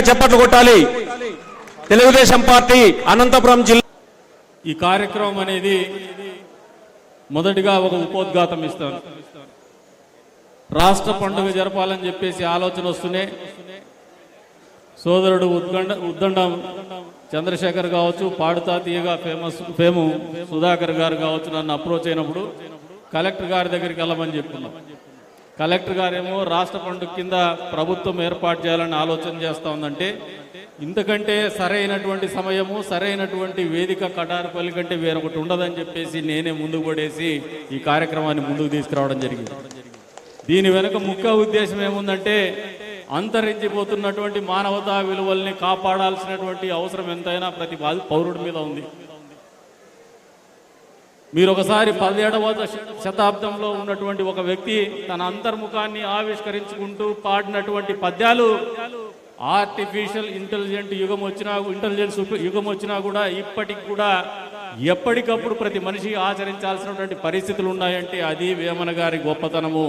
గట్టిగా చప్పట్లు కొట్టాలి. తెలుగుదేశం పార్టీ అనంతపురం జిల్లా ఈ కార్యక్రమం అనేది మొదటిగా ఒక ఉపోద్ఘాతం ఇస్తాను. రాష్ట్ర పండుగ జరపాలని చెప్పేసి ఆలోచన వస్తూనే సోదరుడు ఉద్గండ ఉద్దండం చంద్రశేఖర్ కావచ్చు పాడుతా తీయగా ఫేమస్ ఫేము సుధాకర్ గారు కావచ్చు నన్ను అప్రోచ్ అయినప్పుడు కలెక్టర్ గారి దగ్గరికి వెళ్ళమని చెప్పుకున్నాం. కలెక్టర్ గారేమో రాష్ట్ర పండుగ కింద ప్రభుత్వం ఏర్పాటు చేయాలని ఆలోచన చేస్తూ ఉందంటే ఇంతకంటే సరైనటువంటి సమయము సరైనటువంటి వేదిక కటారుపల్లి కంటే వేరొకటి ఉండదని చెప్పేసి నేనే ముందుకు పడేసి ఈ కార్యక్రమాన్ని ముందుకు తీసుకురావడం జరిగింది. దీని వెనుక ముఖ్య ఉద్దేశం ఏముందంటే అంతరించిపోతున్నటువంటి మానవతా విలువల్ని కాపాడాల్సినటువంటి అవసరం ఎంతైనా ప్రతి పౌరుడి మీద ఉంది. మీరు ఒకసారి పదిహేడవ శతాబ్దంలో ఉన్నటువంటి ఒక వ్యక్తి తన అంతర్ముఖాన్ని ఆవిష్కరించుకుంటూ పాడినటువంటి పద్యాలు ఆర్టిఫిషియల్ ఇంటెలిజెంట్ యుగం వచ్చినా ఇంటెలిజెన్స్ యుగం వచ్చినా కూడా ఇప్పటికి కూడా ఎప్పటికప్పుడు ప్రతి మనిషి ఆచరించాల్సినటువంటి పరిస్థితులు ఉన్నాయంటే అది వేమన గారి గొప్పతనము.